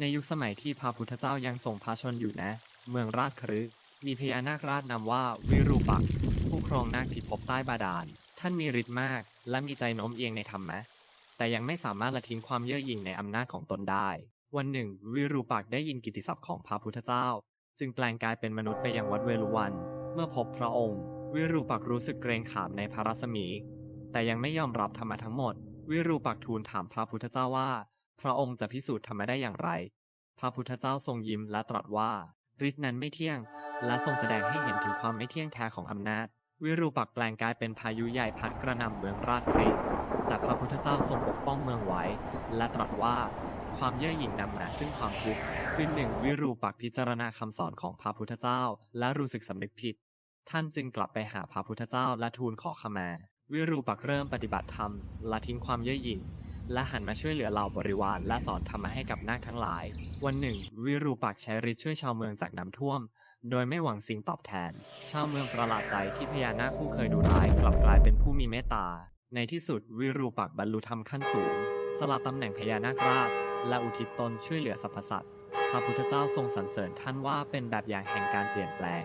ในยุคสมัยที่พระพุทธเจ้ายังทรงพระชนอยู่นะ เมืองราชคฤห์มีพญานาคราชนามว่าวิรูปักษ์ผู้ครองนาคพิภพใต้บาดาล ท่านมีฤทธิ์มาก และมีใจโน้มเอียงในธรรมะ แต่ยังไม่สามารถละทิ้งความเย่อหยิ่งในอำนาจของตนได้ วันหนึ่ง วิรูปักษ์ได้ยินกิติศัพท์ของพระพุทธเจ้า จึงแปลงกายเป็นมนุษย์ไปยังวัดเวรุวัน เมื่อพบพระองค์ วิรูปักษ์รู้สึกเกรงขามในพระรัศมี แต่ยังไม่ยอมรับธรรมะทั้งหมด วิรูปักษ์ทูลถามพระพุทธเจ้าว่า พระองค์จะพิสูจน์ธรรมะได้อย่างไร พระพุทธเจ้าทรงยิ้มและตรัสว่าฤทธิ์นั้นไม่เที่ยง และทรงแสดงให้เห็นถึงความไม่เที่ยงแท้ของอำนาจ วิรูปักษ์แปลงกายเป็นพายุใหญ่พัดกระหน่ำเมืองราชคฤห์แต่พระพุทธเจ้าทรงปกป้องเมืองไว้ และตรัสว่าความเย่อหยิ่งนำมาซึ่งความทุกข์คืนหนึ่งวิรูปักษ์พิจารณาคำสอนของพระพุทธเจ้า และรู้สึกสำนึกผิด ท่านจึงกลับไปหาพระพุทธเจ้าและทูลขอขมา วิรูปักษ์เริ่มปฏิบัติธรรมและทิ้งความเย่อหยิ่ง และหันมาช่วยเหลือเหล่าบริวารและสอนธรรมะให้กับนาคทั้งหลาย วันหนึ่ง วิรูปักษ์ใช้ฤทธิ์ช่วยชาวเมืองจากน้ำท่วม โดยไม่หวังสิ่งตอบแทน ชาวเมืองประหลาดใจที่พญานาคผู้เคยดุร้าย กลับกลายเป็นผู้มีเมตตา ในที่สุดวิรูปักษ์บรรลุธรรมขั้นสูง สละตำแหน่งพญานาคราช และอุทิศตนช่วยเหลือสรรพสัตว์พระพุทธเจ้าทรงสรรเสริญท่านว่าเป็นแบบอย่างแห่งการเปลี่ยนแปลง